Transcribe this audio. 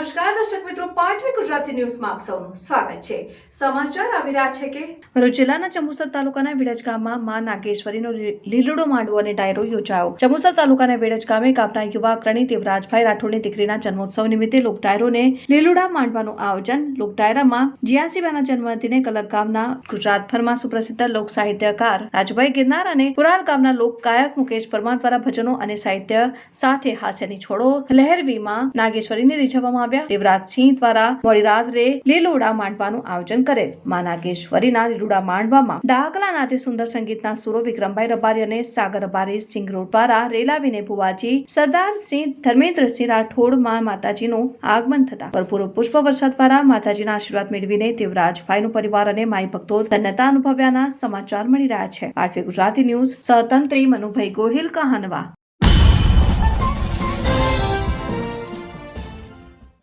નમસ્કાર, દર્શક મિત્રો, પાટવી ગુજરાતી ન્યૂઝમાં આપ સૌનું સ્વાગત છે. સમાચાર આવી રહ્યા છે કે ભરૂચ જિલ્લાના ચંબુસર તાલુકાના વેડજ ગામમાં માં નાગેશ્વરીનો લીલડો માંડવો અને ડાયરો યોજાયો. ચંબુસર તાલુકાના વેડજ ગામે ગામના યુવા અગ્રણી દેવરાજભાઈ રાઠોડની દીકરીના જન્મોત્સવ નિમિત્તે લોક ડાયરોને લીલુડા માંડવાનું આયોજન. લોક ડાયરામાં જીયાસીબાના જન્મદિને કલક ગામના ગુજરાતભરમાં સુપ્રસિદ્ધ લોક સાહિત્યકાર રાજભાઈ ગિરનાર અને કુરાલ ગામના લોક ગાયક મુકેશ પરમાર દ્વારા ભજનો અને સાહિત્ય સાથે હાસ્યની છોડો લહેરવીમાં નાગેશ્વરીને રીઝવવામાં આવ્યા દેવરાજસિંહ દ્વારા મોડી રાત્રે લીલુડા માંડવાનું આયોજન કરેલ. માં નાગેશ્વરીના લીલુડા માંડવામાં ડાકલા નાથે સુંદર સંગીતના સુરો વિક્રમભાઈ રબારી અને સાગર રબારી સિંહ દ્વારા રેલાવીને ભુવાજી સરદારસિંહ ધર્મેન્દ્રસિંહ રાઠોડમાં માતાજીનું આગમન થતા. ભરપૂર પુષ્પ વરસાદ દ્વારા માતાજીના આશીર્વાદ મેળવીને દેવરાજભાઈનો પરિવાર અને માઈ ભક્તો ધન્યતા અનુભવ્યાના સમાચાર મળી રહ્યા છે. આઠવી ગુજરાતી ન્યૂઝ, સહતંત્રી મનુભાઈ ગોહિલ, કહાનવા.